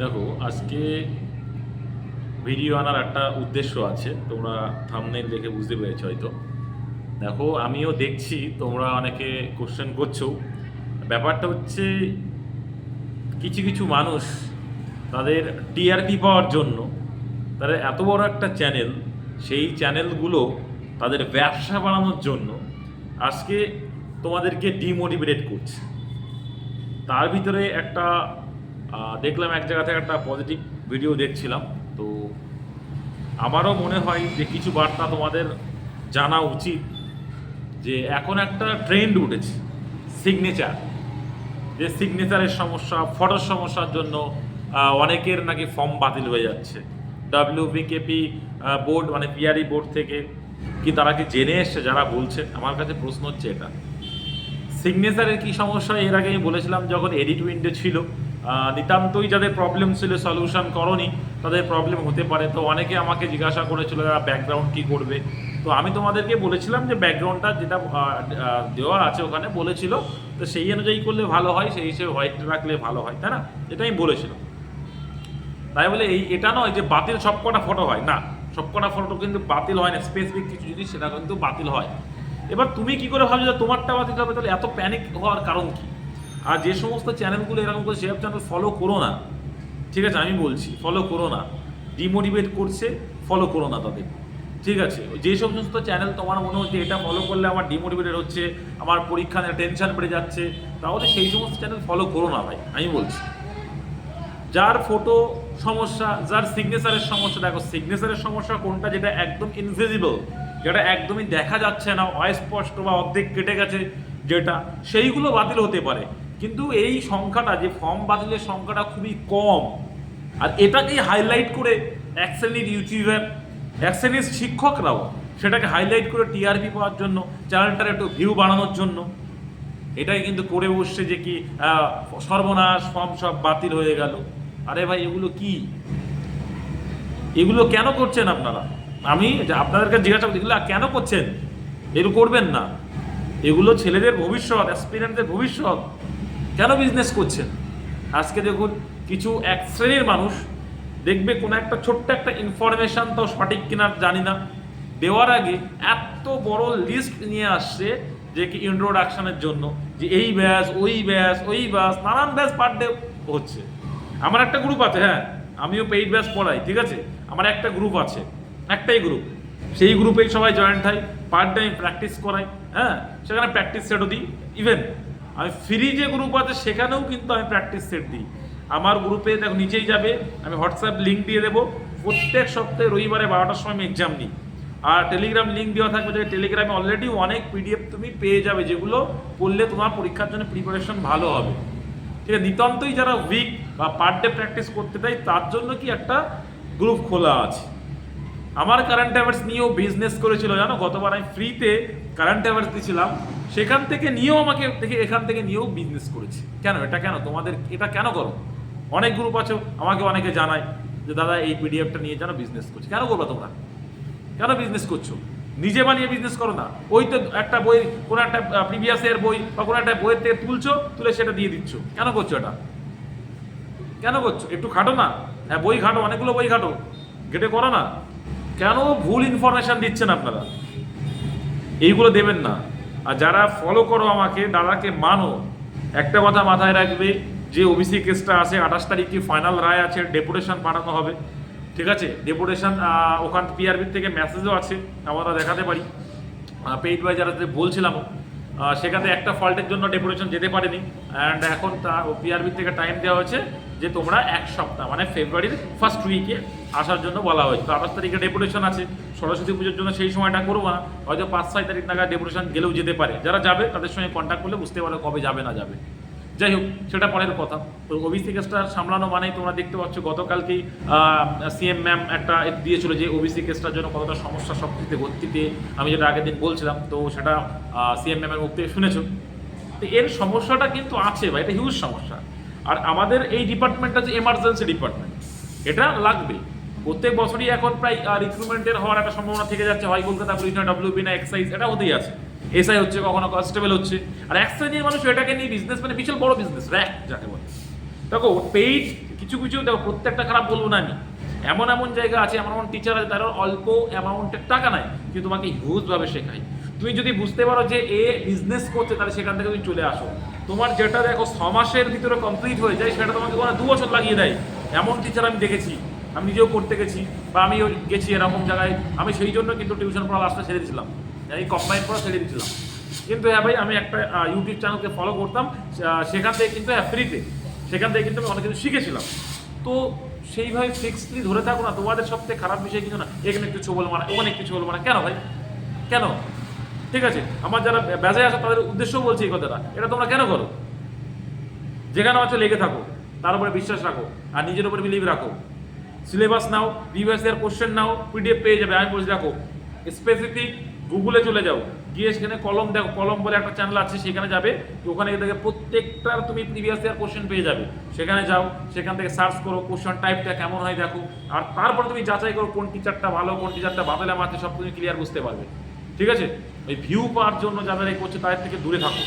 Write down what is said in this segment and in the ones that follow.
দেখো, আজকে ভিডিও আনার একটা উদ্দেশ্য আছে। তোমরা থামনেল দেখে বুঝতে পেরেছ হয়তো। দেখো, আমিও দেখছি, তোমরা অনেকে কোশ্চেন করছ। ব্যাপারটা হচ্ছে, কিছু কিছু মানুষ তাদের টিআরপি পাওয়ার জন্য তাদের এত বড় একটা চ্যানেল সেই চ্যানেলগুলো তাদের ব্যবসা বাড়ানোর জন্য আজকে তোমাদেরকে ডিমোটিভেট করছে। তার ভিতরে একটা দেখলাম এক জায়গা থেকে একটা পজিটিভ ভিডিও দেখছিলাম। তো আমারও মনে হয় যে কিছু বার্তা তোমাদের জানা উচিত যে এখন একটা ট্রেন্ড উঠেছে সিগনেচার যে সিগনেচারের সমস্যা ফটোর সমস্যার জন্য অনেকের নাকি ফর্ম বাতিল হয়ে যাচ্ছে। ডাব্লিউবিকেপি বোর্ড মানে পিআরই বোর্ড থেকে কি তারা কি জেনে এসছে, যারা বলছে? আমার কাছে প্রশ্ন হচ্ছে এটা। সিগনেচারের কি সমস্যা? এর আগে আমি বলেছিলাম যখন এডিট উইন্ডো ছিল নিতান্তই যাদের প্রবলেম ছিল সলিউশন করনি, তাদের প্রবলেম হতে পারে। তো অনেকে আমাকে জিজ্ঞাসা করেছিল যারা ব্যাকগ্রাউন্ড কি করবে? তো আমি তোমাদেরকে বলেছিলাম যে ব্যাকগ্রাউন্ডটা যেটা দেওয়া আছে ওখানে বলেছিল, তো সেই অনুযায়ী করলে ভালো হয়, সেই হিসেবে হোয়াইট রাখলে ভালো হয়, তাই না? এটা আমি বলেছিলাম। তাই বলে এই, এটা নয় যে বাতিল সবকটা ফটো হয়, না। সবকটা ফটো কিন্তু বাতিল হয় না স্পেসিফিক কিছু জিনিস সেটা কিন্তু বাতিল হয়। এবার তুমি কি করে ভাবছ যে তোমারটা বাতিল হবে? তাহলে এত প্যানিক হওয়ার কারণ কি? আর যে সমস্ত চ্যানেলগুলো এরকম করে সেসব চ্যানেল ফলো করো না, ঠিক আছে, আমি বলছি ফলো করো না ডিমোটিভেট করছে ফলো করো না তাদের, ঠিক আছে, যে সমস্ত চ্যানেল তোমার মনে হচ্ছে এটা ফলো করলে আমার ডিমোটিভেটেড হচ্ছে, আমার পরীক্ষা টেনশন বেড়ে যাচ্ছে, তাহলে সেই সমস্ত চ্যানেল ফলো করো না ভাই, আমি বলছি। যার ফটো সমস্যা, যার সিগনেচারের সমস্যা, দেখো সিগনেচারের সমস্যা কোনটা যেটা একদম ইনভিজিবল যেটা একদমই দেখা যাচ্ছে না, অস্পষ্ট বা অর্ধেক কেটে গেছে, যেটা সেইগুলো বাতিল হতে পারে। কিন্তু এই সংখ্যাটা, যে ফর্ম বাতিলের সংখ্যাটা খুবই কম। আর এটাকেই হাইলাইট করে এক শ্রেণির ইউটিউবার এক শ্রেণির শিক্ষকরাও সেটাকে হাইলাইট করে টিআরপি পাওয়ার জন্য চ্যানেলটার একটু ভিউ বাড়ানোর জন্য। এটাই কিন্তু করে বসছে যে কি সর্বনাশ ফর্ম সব বাতিল হয়ে গেল। আরে ভাই, এগুলো কি? এগুলো কেন করছেন আপনারা? আমি আপনাদেরকে জিজ্ঞাসা করছি এগুলো কেন করছেন? এগুলো করবেন না। এগুলো ছেলেদের ভবিষ্যৎ অ্যাসপিরেন্টদের ভবিষ্যৎ। কেন বিজনেস করছেন? আজকে দেখুন, কিছু এক শ্রেণির মানুষ দেখবে কোনো একটা ছোট্ট একটা ইনফরমেশন তো সঠিক কিনা জানি না। দেওয়ার আগে এত বড় লিস্ট নিয়ে আসছে যে কি ইন্ট্রোডাকশনের জন্য, যে এই ব্যাস, ওই ব্যাস ওই ব্যাস, নানান ব্যাস পার ডে হচ্ছে। আমার একটা গ্রুপ আছে হ্যাঁ আমিও পেইড ব্যাস পড়াই, ঠিক আছে? আমার একটা গ্রুপ আছে, একটাই গ্রুপ সেই গ্রুপেই সবাই জয়েন্ট হয় পার ডে আমি প্র্যাকটিস করাই হ্যাঁ? সেখানে প্র্যাকটিস সেটও দিই ইভেন আমি ফ্রি যে গ্রুপ আছে সেখানেও কিন্তু আমি প্র্যাকটিস সেট দিই। আমার গ্রুপে দেখো নিচেই যাবে, আমি হোয়াটসঅ্যাপ লিঙ্ক দিয়ে দেবো। প্রত্যেক সপ্তাহে রবিবারে বারোটার সময় আমি এক্সাম নিই। আর টেলিগ্রাম লিঙ্ক দেওয়া থাকবে যে টেলিগ্রামে অলরেডি অনেক পিডিএফ তুমি পেয়ে যাবে, যেগুলো করলে তোমার পরীক্ষার জন্য প্রিপারেশন ভালো হবে। ঠিক আছে, নিতান্তই যারা উইক বা পার ডে প্র্যাকটিস করতে দেয় তার জন্য কি একটা গ্রুপ খোলা আছে। আমার কারেন্ট অ্যাফেয়ার্স নিয়েও বিজনেস করেছিল, জানো? গতবার আমি ফ্রিতে কারেন্ট অ্যাফেয়ার্স দিয়েছিলাম সেখান থেকে নিয়েও আমাকে থেকে এখান থেকে নিয়েও বিজনেস করেছি। কেন? এটা কেন? তোমাদের এটা কেন করো? অনেক গ্রুপ আছে, আমাকে অনেকে জানায় যে, দাদা, এই পিডিএফটা নিয়ে যেন বিজনেস করছি। কেন করবে তোমরা? কেন বিজনেস করছ? নিজে বানিয়ে বিজনেস করো না। ওই তো একটা বই, কোনো একটা প্রিভিয়াস এর বই বা কোনো একটা বইয়ের থেকে তুলছো, তুলে সেটা দিয়ে দিচ্ছ। কেন করছ এটা? কেন করছ? একটু খাটো না? হ্যাঁ বই ঘাটো অনেকগুলো বই ঘাটো ঘেটে করো না। কেন ভুল ইনফরমেশন দিচ্ছেন আপনারা? এইগুলো দেবেন না। আর যারা ফলো করো আমাকে, দাদাকে মানো। একটা কথা মাথায় রাখবে, যে ওবিসি কেসটা আছে, আঠাশ তারিখে ফাইনাল রায় আছে ডেপুটেশন পাঠানো হবে। ঠিক আছে? ডেপুটেশন ওখান পিআরবির থেকে মেসেজও আছে, আমরা দেখাতে পারি। পেইড বাই যারা বলছিলাম সেখানে একটা ফল্টের জন্য ডেপুটেশন যেতে পারেনি। অ্যান্ড এখন তা পিআরবি থেকে টাইম দেওয়া হয়েছে যে তোমরা এক সপ্তাহ মানে ফেব্রুয়ারির ফার্স্ট উইকে আসার জন্য বলা হয়েছে। তো আঠাশ তারিখে ডেপুটেশন আছে, সরস্বতী পুজোর জন্য সেই সময়টা করব না। হয়তো পাঁচ, ছয় তারিখ নাগাদ ডেপুটেশন গেলেও যেতে পারে। যারা যাবে, তাদের সঙ্গে কন্ট্যাক্ট করলে বুঝতে পারো কবে যাবে, না যাবে। যাই হোক, সেটা পরের কথা। তো ওবিসি কেসটা সামলানো মানেই তোমরা দেখতে পাচ্ছ, গতকালকেই সিএম ম্যাম একটা দিয়েছিল যে ওবিসি কেসটার জন্য কতটা সমস্যা সব কিছুতে ভর্তিতে। আমি যেটা আগের দিন বলছিলাম, তো সেটা সিএম ম্যামের মুখ থেকে শুনেছো। তো এর সমস্যাটা কিন্তু আছে বা এটা হিউজ সমস্যা। আর আমাদের এই ডিপার্টমেন্টটা যে এমার্জেন্সি ডিপার্টমেন্ট এটা লাগবে। প্রত্যেক বছরই এখন প্রায় রিক্রুটমেন্টের হওয়ার একটা সম্ভাবনা থেকে যাচ্ছে। হয় কলকাতা পুলিশ না ডব্লিউপি না এক্সাইজ এটা হতেই আছে। এসআই হচ্ছে, কখনো কনস্টেবল হচ্ছে। আর এক শ্রেণির মানুষ এটাকে নিয়ে বিজনেস মানে বিশাল বড় বিজনেস র্যাক যাকে বলে। দেখো পেইড কিছু কিছু, দেখো, প্রত্যেকটা খারাপ বলব না আমি। এমন এমন জায়গা আছে, এমন এমন টিচার আছে, তারা অল্প অ্যামাউন্টের টাকা নাই কিন্তু তোমাকে হিউজভাবে শেখায়। তুমি যদি বুঝতে পারো যে এ বিজনেস করছে, তাহলে সেখান থেকে তুমি চলে আসো। তোমার যেটা দেখো, ছ মাসের ভিতরে কমপ্লিট হয়ে যায়, সেটা তোমাকে কোনো দু বছর লাগিয়ে দেয়। এমন টিচার আমি দেখেছি, আমি নিজেও করতে গেছি, বা আমিও গেছি এরকম জায়গায়, আমি সেই জন্য কিন্তু টিউশন পড়া লাস্টটা ছেড়ে দিয়েছিলাম। এই কম্বাইন করে ছেড়ে দিয়েছিলাম কিন্তু হ্যাঁ ভাই, আমি একটা ইউটিউব চ্যানেলকে ফলো করতাম সেখান থেকে কিন্তু হ্যাঁ ফ্রিতে সেখান থেকে কিন্তু আমি অনেক কিছু শিখেছিলাম। তো সেইভাবে ফিক্সলি ধরে থাকো না, তোমাদের সবথেকে খারাপ বিষয় কিছু না, এখানে একটু ছবল মারা, ওখানে একটু ছবল মারা। কেন ভাই? কেন? ঠিক আছে, আমার যারা বেজায় আছে, তাদের উদ্দেশ্যও বলছি এই কথাটা, এটা তোমরা কেন করো? যেখানে আছে লেগে থাকো, তার উপরে বিশ্বাস রাখো, আর নিজের উপরে বিলিভ রাখো। সিলেবাস নাও প্রিভিয়াস ইয়ার কোশ্চেন নাও পিডিএফ পেয়ে যাবে, আমি বলছি রাখো স্পেসিফিক গুগলে চলে যাও। গিয়ে সেখানে কলম দেখো, কলম বলে একটা চ্যানেল আছে, সেখানে যাবে। ওখানে দেখে প্রত্যেকটার তুমি প্রিভিয়াস ইয়ার কোশ্চেন পেয়ে যাবে। সেখানে যাও, সেখান থেকে সার্চ করো কোশ্চেন টাইপটা কেমন হয় দেখো। আর তারপর তুমি যাচাই করো কোন টিচারটা ভালো, কোন টিচারটা বাদলে মারছে সব তুমি ক্লিয়ার বুঝতে পারবে। ঠিক আছে? ওই ভিউ পাওয়ার জন্য যাদের এই করছে তাদের থেকে দূরে থাকো।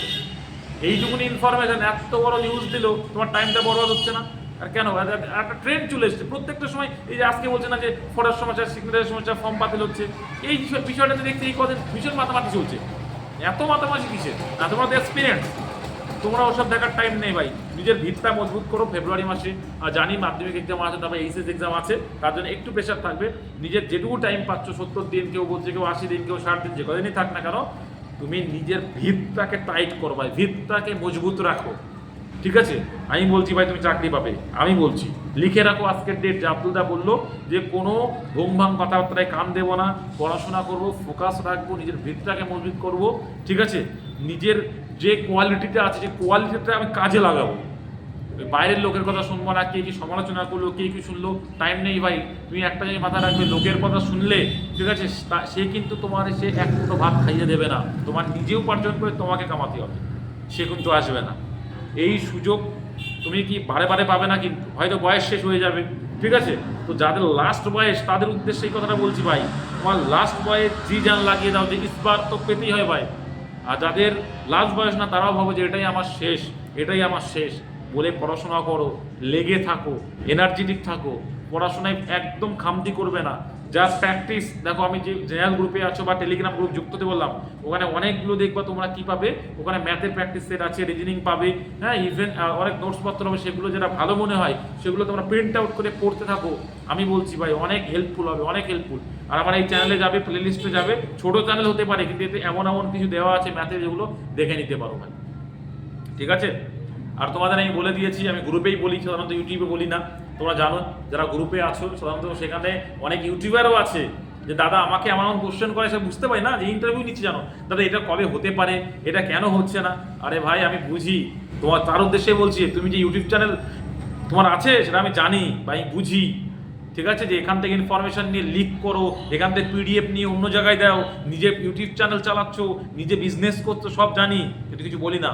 এইটুকুনি ইনফরমেশন এত বড় নিউজ দিল, তোমার টাইমটা বরবাদ হচ্ছে না। আর কেন? একটা- ট্রেন্ড চলে এসেছে। প্রত্যেকটা সময় এই যে আজকে বলছে না যে ফটোর সমস্যা সিগনেচারের সমস্যা ফর্ম বাতিল হচ্ছে, এই বিষয়- বিষয়টাতে দেখতে এই কদিন ভীষণ মাতামাতি চলছে। এত মাতামাতি কিসে না, তোমার এক্সপিরিয়েন্স তোমরা ওসব দেখার টাইম নেই ভাই। নিজের ভিতটা মজবুত করো ফেব্রুয়ারি মাসে। জানি মাধ্যমিক এক্সাম আছে, তারপরে এইচএস এক্সাম আছে। তার জন্য একটু প্রেশার থাকবে। নিজের যেটুকু টাইম পাচ্ছ, সত্তর দিন, কেউ বলছে কেউ আশি দিন, কেউ ষাট দিন, যে কদিনই থাক না কেন, তুমি নিজের ভিতটাকে টাইট করো ভাই। ভিতটাকে মজবুত রাখো। ঠিক আছে? আমি বলছি ভাই, তুমি চাকরি পাবে। আমি বলছি, লিখে রাখো আজকের ডেট যে আব্দুলদা বলল যে, কোনো ভাং কথাবার্তায় কান দেবো না, পড়াশোনা করব ফোকাস রাখব, নিজের ভিতটাকে মজবুত করব, ঠিক আছে? নিজের যে কোয়ালিটিটা আছে, যে কোয়ালিটিটা আমি কাজে লাগাবো। বাইরের লোকের কথা শুনব না, কে কি সমালোচনা করল, কে কি শুনলো টাইম নেই ভাই। তুমি একটা জিনিস মাথায় রাখবে, লোকের কথা শুনলে, ঠিক আছে সে কিন্তু তোমার সে এক মুঠো ভাত খাইয়ে দেবে না। তোমার নিজে উপার্জন করে তোমাকে কামাতে হবে। সে কিন্তু আসবে না। এই সুযোগ তুমি কি বারে বারে পাবে না কিন্তু? হয়তো বয়স শেষ হয়ে যাবে। ঠিক আছে? তো যাদের লাস্ট বয়স, তাদের উদ্দেশ্যে এই কথাটা বলছি ভাই। তোমার লাস্ট বয়স জি জান লাগিয়ে দাও যে ইসবার তো পেতেই হয় ভাই। আর যাদের লাস্ট বয়স না, তারাও ভাবো যে এটাই আমার শেষ, এটাই আমার শেষ। বলে পড়াশোনা করো, লেগে থাকো এনার্জেটিক থাকো। পড়াশোনায় একদম খামতি করবে না। জাস্ট প্র্যাকটিস দেখো, আমি যে জেনারেল গ্রুপে আছো বা টেলিগ্রাম গ্রুপ যুক্ত হতে বললাম, ওখানে অনেকগুলো দেখবা তোমরা কি পাবে? ওখানে ম্যাথের প্র্যাকটিস সেট আছে রিজনিং পাবে হ্যাঁ ইভেন অনেক নোটসপত্র হবে, সেগুলো যেটা ভালো মনে হয়, সেগুলো তোমরা প্রিন্ট আউট করে পড়তে থাকো। আমি বলছি ভাই, অনেক হেল্পফুল হবে, অনেক হেল্পফুল আর আমার এই চ্যানেলে যাবে প্লে লিস্টে যাবে, ছোট চ্যানেল হতে পারে, কিন্তু এতে এমন এমন কিছু দেওয়া আছে ম্যাথের যেগুলো দেখে নিতে পারো ভাই। ঠিক আছে? আর তোমাদের আমি বলে দিয়েছি, আমি গ্রুপেই বলি, সাধারণত ইউটিউবে বলি না। তোমরা জানো, যারা গ্রুপে আছো, সাধারণত সেখানে অনেক ইউটিউবারও আছে, যে দাদা আমাকে এমন এমন কোশ্চেন করে, সে বুঝতে পারি না যে ইন্টারভিউ নিচ্ছি, জানো? দাদা, এটা কবে হতে পারে? এটা কেন হচ্ছে না? আরে ভাই, আমি বুঝি। তোমার, তার উদ্দেশ্যে বলছি, তুমি যে ইউটিউব চ্যানেল তোমার আছে, সেটা আমি জানি, বা আমি বুঝি। ঠিক আছে? যে এখান থেকে ইনফরমেশন নিয়ে লিক করো, এখান থেকে পিডিএফ নিয়ে অন্য জায়গায় দাও, নিজে ইউটিউব চ্যানেল চালাচ্ছ, নিজে বিজনেস করছ, সব জানি, কিন্তু কিছু বলি না।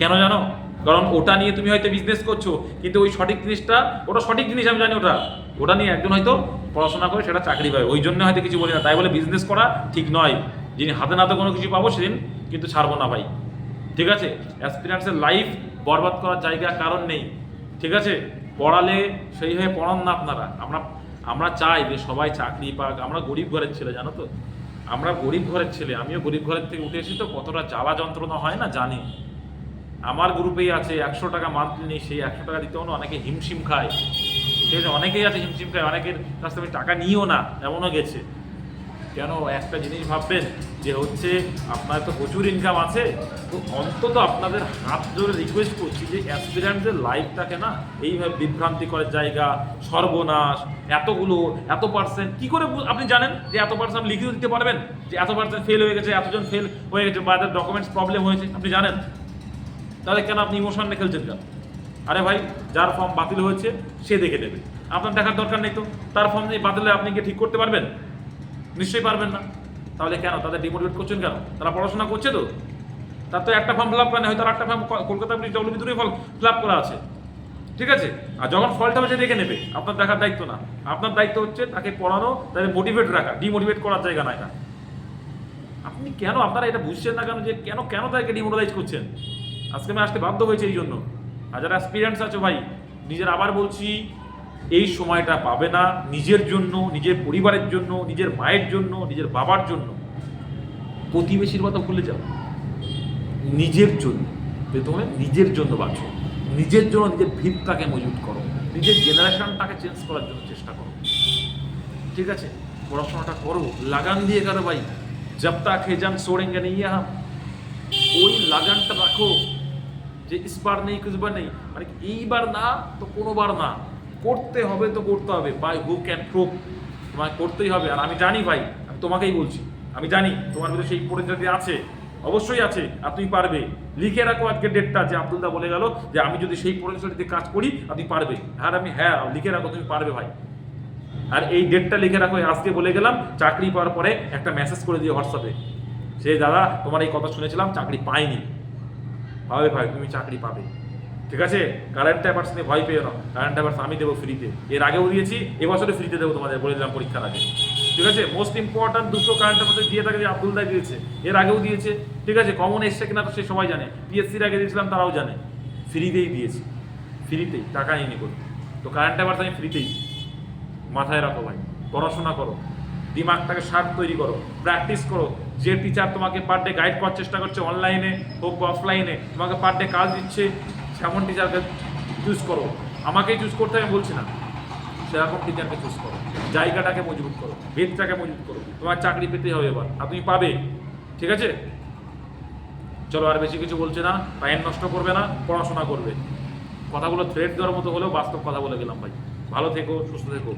কেন জানো? কারণ ওটা নিয়ে তুমি হয়তো বিজনেস করছ, কিন্তু ওই সঠিক জিনিসটা, ওটা সঠিক জিনিস, আমি জানি ওটা। ওটা নিয়ে একজন হয়তো পড়াশোনা করে সেটা চাকরি পাবে। ওই জন্য হয়তো কিছু বলি না। তাই বলে বিজনেস করা ঠিক নয়। যিনি হাতে নাতে কোনো কিছু পাবো সেদিন কিন্তু ছাড়বো না ভাই। ঠিক আছে? অ্যাসপিরান্সের লাইফ বরবাদ করার জায়গা কারণ নেই। ঠিক আছে? পড়ালে সেইভাবে পড়ান না আপনারা। আমরা আমরা চাই যে সবাই চাকরি পাক। আমরা গরিব ঘরের ছেলে, জানো তো? আমরা গরিব ঘরের ছেলে। আমিও গরিব ঘরের থেকে উঠে এসেছি তো। কতটা জ্বালা যন্ত্রণা হয় না? জানি। আমার গ্রুপেই আছে, একশো টাকা মান্থলি নেই, সেই একশো টাকা দিতেও না, অনেকে হিমশিম খায়। ঠিক আছে, অনেকেই আছে হিমশিম খায়, অনেকের কাছ থেকে টাকা নিও না, এমনও গেছে। কেন, একটা জিনিস ভাববেন যে হচ্ছে, আপনার তো প্রচুর ইনকাম আছে, তো অন্তত আপনাদের হাত ধরে রিকোয়েস্ট করছি যে অ্যাসপিরান্টদের লাইফটাকে না, এইভাবে বিভ্রান্তি করার জায়গা, সর্বনাশ, এতগুলো, এত পার্সেন্ট কী করে আপনি জানেন যে এত পার্সেন্ট লিখিত দিতে পারবেন? যে এত পার্সেন্ট ফেল হয়ে গেছে, এতজন ফেল হয়ে গেছে, বা ডকুমেন্টস প্রবলেম হয়েছে, আপনি জানেন? তাহলে কেন আপনি ইমোশন নিয়ে খেলছেন কেন? আরে ভাই, যার ফর্ম বাতিল হয়েছে, সে দেখে নেবে। আপনার দেখার দরকার নেই তো। তার ফর্ম নিয়ে বাতিলে আপনি কি ঠিক করতে পারবেন? নিশ্চয়ই পারবেন না। তাহলে কেন? তাদের ডিমোটিভেট করছেন কেন? তারা পড়াশোনা করছে তো? তার তো একটা ফর্ম ফিল আপ করেন হয়তো আর একটা form Kolkata police W form fill up করা আছে। ঠিক আছে? আর যখন ফলটা সে দেখে নেবে। আপনার দেখার দায়িত্ব না। আপনার দায়িত্ব হচ্ছে তাকে পড়ানো তাদের মোটিভেট রাখা। ডিমোটিভেট করার জায়গা না এটা আপনি কেন? আপনারা এটা বুঝছেন না কেন যে কেন কেন তাদেরকে ডিমোরালাইজ করছেন? আজকে আমি আসতে বাধ্য হয়েছে এই জন্য আর যারা এক্সপিরিয়েন্স আছে ভাই, নিজের আবার বলছি, এই সময়টা পাবে না নিজের জন্য, নিজের পরিবারের জন্য, নিজের মায়ের জন্য, নিজের বাবার জন্য। প্রতিবেশীর কথা ভুলে যাও। নিজের জন্য। প্রথমে নিজের জন্য বাঁচো। নিজের জন্য নিজের ভিতটাকে মজুত করো। নিজের জেনারেশনটাকে চেঞ্জ করার জন্য চেষ্টা করো। ঠিক আছে? পড়াশোনাটা করো। লাগান দিয়ে করো ভাই, জব তাক হে জান সোড়েঙ্গে নেই হাম। ওই লাগানটা রাখো। যে ইসবার নেই কুচবার নেই মানে এইবার না, তো কোনোবার না। করতে হবে তো করতে হবে বাই হুক অ্যান্ড ক্রুক তোমায় করতেই হবে, আর আমি জানি ভাই, আমি তোমাকেই বলছি, আমি জানি, তোমার ভিতরে সেই পরিণতি আছে, অবশ্যই আছে, আর তুমি পারবে। লিখে রাখো আজকে ডেটটা যে আব্দুল্লাহ বলে গেল, যে আমি যদি সেই পরিণতিতে কাজ করি, আপনি পারবে। আর আমি হ্যাঁ লিখে রাখো, তুমি পারবে ভাই। আর এই ডেটটা লিখে রাখো, আজকে বলে গেলাম, চাকরি পাওয়ার পরে একটা মেসেজ করে দিও হোয়াটসঅ্যাপে সে দাদা, তোমার এই কথা শুনেছিলাম, চাকরি পাইনি। পাবে ভাই তুমি চাকরি পাবে। ঠিক আছে? কারেন্ট অ্যাফেয়ার্স নিয়ে ভয় পেয়ে না। কারেন্ট অ্যাফেয়ার্স আমি দেবো ফ্রিতে এর আগেও দিয়েছি এবছরে ফ্রিতে দেবো তোমাদের, বলে দিলাম পরীক্ষার আগে। ঠিক আছে? মোস্ট ইম্পর্ট্যান্ট দুটো কারেন্ট অ্যাফেয়ার্স দিয়ে থাকে যে আব্দুল দাই দিয়েছে। এর আগেও দিয়েছে। ঠিক আছে? কমন এসছে কিনা তো সে সবাই জানে। পিএসসির আগে দিয়েছিলাম, তারাও জানে। ফ্রিতেই দিয়েছি। ফ্রিতেই টাকা নিয়ে করতে তো কারেন্ট অ্যাফেয়ার্স আমি ফ্রিতেই মাথায় রাখো ভাই। পড়াশোনা করো। দিমাগটাকে শার্প তৈরি করো। প্র্যাকটিস করো। যে টিচার তোমাকে পার ডে গাইড করার চেষ্টা করছে অনলাইনে হোক বা অফলাইনে তোমাকে পার ডে কাজ দিচ্ছে, সেমন টিচারকে চুজ করো। আমাকেই চুজ করতে আমি বলছি না। সেরকম টিচারকে চুজ করো। জায়গাটাকে মজবুত করো ভেদটাকে মজবুত করো। তোমার চাকরি পেতে হবে এবার, আর তুমি পাবে। ঠিক আছে? চলো আর বেশি কিছু বলছে না টাইম নষ্ট করবে না, পড়াশোনা করবে। কথাগুলো থ্রেড দেওয়ার মতো হলেও বাস্তব কথা বলে গেলাম ভাই। ভালো থেকো, সুস্থ থেকো।